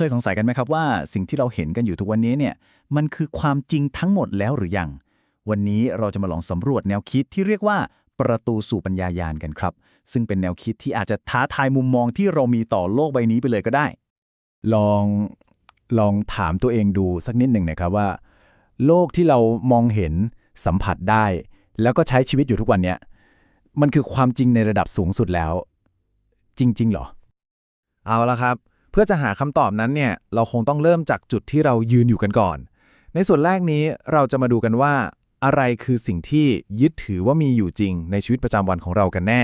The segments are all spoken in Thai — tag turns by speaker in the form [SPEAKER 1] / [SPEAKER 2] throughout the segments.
[SPEAKER 1] เคยสงสัยกันไหมครับว่าสิ่งที่เราเห็นกันอยู่ทุกวันนี้เนี่ยมันคือความจริงทั้งหมดแล้วหรือยัง วันนี้เราจะมาลองสำรวจแนวคิดที่เรียกว่าประตูสู่ปัญญายาณกันครับ ซึ่งเป็นแนวคิดที่อาจจะท้าทายมุมมองที่เรามีต่อโลกใบนี้ไปเลยก็ได้
[SPEAKER 2] ลองลองถามตัวเองดูสักนิดหนึ่งนะครับว่า โลกที่เรามองเห็นสัมผัสได้ แล้วก็ใช้ชีวิตอยู่ทุกวันเนี้ยมันคือความจริงในระดับสูงสุดแล้ว จริงๆเหรอ
[SPEAKER 3] เอาละครับ เพื่อจะหาคำตอบนั้นเนี่ยเราคงต้องเริ่มจากจุดที่เรายืนอยู่กันก่อน ในส่วนแรกนี้เราจะมาดูกันว่า อะไรคือสิ่งที่ยึดถือว่ามีอยู่จริงในชีวิตประจำวันของเรากันแน่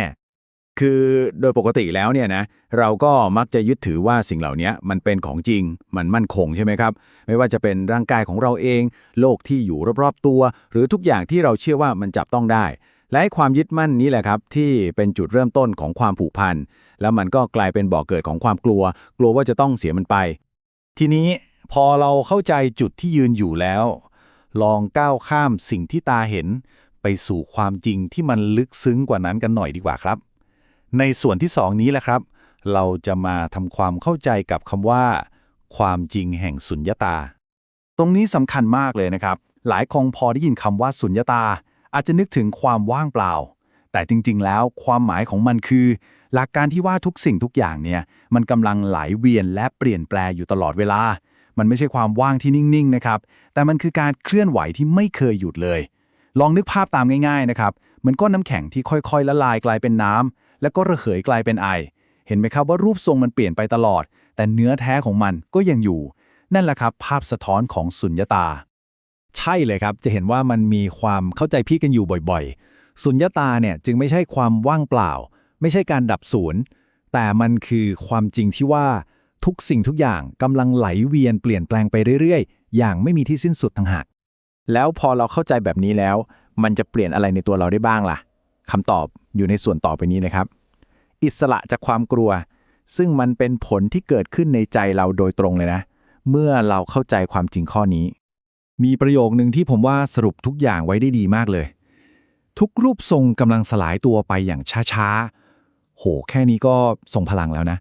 [SPEAKER 4] คือโดยปกติแล้วเนี่ยนะเราก็มักจะยึดถือว่าสิ่งเหล่านี้มันเป็นของจริง มันมั่นคงใช่ไหมครับ ไม่ว่าจะเป็นร่างกายของเราเอง โลกที่อยู่รอบๆตัว หรือทุกอย่างที่เราเชื่อว่ามันจับต้องได้ และความยึดมั่นนี้แหละครับที่เป็นจุดเริ่มต้นของความผูกพัน แล้วมันก็กลายเป็นบ่อกเกิดของความกลัว กลัวว่าจะต้องเสียมันไป
[SPEAKER 2] ทีนี้พอเราเข้าใจจุดที่ยืนอยู่แล้ว ลองก้าวข้ามสิ่งที่ตาเห็น ไปสู่ความจริงที่มันลึกซึ้งกว่านั้นกันหน่อยดีกว่าครับ ในส่วนที่สองนี้แหละครับ เราจะมาทำความเข้าใจกับคำว่า ความจริงแห่งสุญญตา ตรงนี้สำคัญมากเลยนะครับ หลายคนพอได้ยินคำว่าสุญญตา อาจจะนึกถึงความว่างเปล่า แต่จริงๆ แล้วความหมายของมันคือ หลักการที่ว่าทุกสิ่งทุกอย่างเนี่ย มันกำลังไหลเวียนและเปลี่ยนแปลงอยู่ตลอดเวลา มันไม่ใช่ความว่างที่นิ่งๆนะครับ แต่มันคือการเคลื่อนไหวที่ไม่เคยหยุดเลย ลองนึกภาพตามง่ายๆนะครับเหมือนก้อนน้ำแข็งที่ค่อยๆละลายกลายเป็นน้ำแล้วก็ระเหยกลายเป็นไอ เห็นไหมครับว่ารูปทรงมันเปลี่ยนไปตลอด แต่เนื้อแท้ของมันก็ยังอยู่ นั่นแหละครับ ภาพสะท้อนของสุญญตา ใช่เลยครับ จะเห็นว่ามันมีความเข้าใจผิดกันอยู่บ่อยๆ สุญญตาเนี่ยจึงไม่ใช่ความว่างเปล่า ไม่ใช่การดับศูนย์ แต่มันคือความจริงที่ว่าทุกสิ่งทุกอย่างกำลังไหลเวียนเปลี่ยนแปลงไปเรื่อยๆ อย่างไม่มีที่สิ้นสุดทั้งหาก
[SPEAKER 3] แล้วพอเราเข้าใจแบบนี้แล้ว มันจะเปลี่ยนอะไรในตัวเราได้บ้างล่ะคำตอบอยู่ในส่วนต่อไปนี้เลยครับ อิสระจากความกลัว ซึ่งมันเป็นผลที่เกิดขึ้นในใจเราโดยตรงเลยนะ เมื่อเราเข้าใจความจริงข้อนี้
[SPEAKER 2] มีประโยคหนึ่งที่ผมว่าสรุปทุกอย่างไว้ได้ดีมากเลย ทุกรูปทรงกำลังสลายตัวไปอย่างช้าๆ โห แค่นี้ก็ทรงพลังแล้วนะ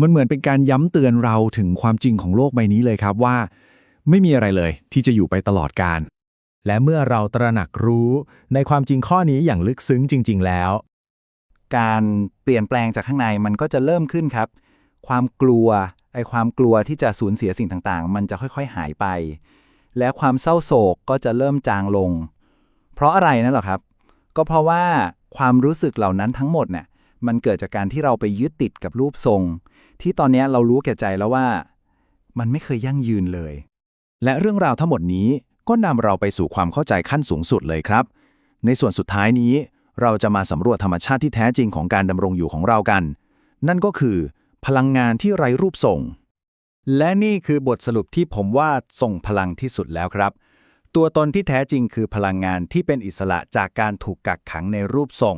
[SPEAKER 2] มันเหมือนเป็นการย้ำเตือนเราถึงความจริงของโลกใบนี้เลยครับว่า ไม่มีอะไรเลยที่จะอยู่ไปตลอดกาลและเมื่อเราตระหนักรู้ในความจริงข้อนี้อย่างลึกซึ้งจริง ๆ แล้ว
[SPEAKER 1] การเปลี่ยนแปลงจากข้างในมันก็จะเริ่มขึ้นครับ ความกลัวไอ้ความกลัวที่จะสูญเสียสิ่งต่างๆ มันจะค่อยๆหายไป และความเศร้าโศกก็จะเริ่มจางลง เพราะอะไรนั่นหรอครับ ก็เพราะว่าความรู้สึกเหล่านั้นทั้งหมดเนี่ยมันเกิดจากการที่เราไปยึดติดกับรูปทรง ที่ตอนนี้เรารู้แก่ใจแล้วว่า มันไม่เคยยั่งยืนเลย
[SPEAKER 4] และเรื่องราวทั้งหมดนี้ก็นำเราไปสู่ความเข้าใจขั้นสูงสุดเลยครับ ในส่วนสุดท้ายนี้ เราจะมาสำรวจธรรมชาติที่แท้จริงของการดำรงอยู่ของเรากัน นั่นก็คือ พลังงานที่ไร้รูปทรง
[SPEAKER 2] และนี่คือบทสรุปที่ผมว่าส่งพลังที่สุดแล้วครับ ตัวตนที่แท้จริงคือพลังงานที่เป็นอิสระจากการถูกกักขังในรูปทรง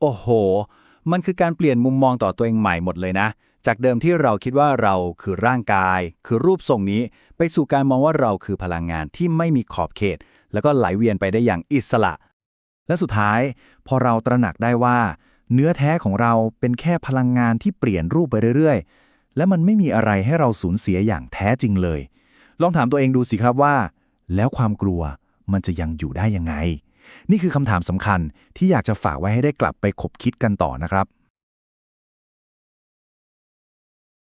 [SPEAKER 2] โอ้โห มันคือการเปลี่ยนมุมมองต่อตัวเองใหม่หมดเลยนะ จากเดิมที่เราคิดว่าเราคือร่างกาย คือรูปทรงนี้ ไปสู่การมองว่าเราคือพลังงานที่ไม่มีขอบเขต แล้วก็ไหลเวียนไปได้อย่างอิสระ และสุดท้าย พอเราตระหนักได้ว่า เนื้อแท้ของเราเป็นแค่พลังงานที่เปลี่ยนรูปไปเรื่อยๆ และมันไม่มีอะไรให้เราสูญเสียอย่างแท้จริงเลย ลองถามตัวเองดูสิครับว่า แล้วความกลัวมันจะยังอยู่ได้ยังไง นี่คือคำถามสำคัญที่อยากจะฝากไว้ให้ได้กลับไปคบคิดกันต่อนะครับ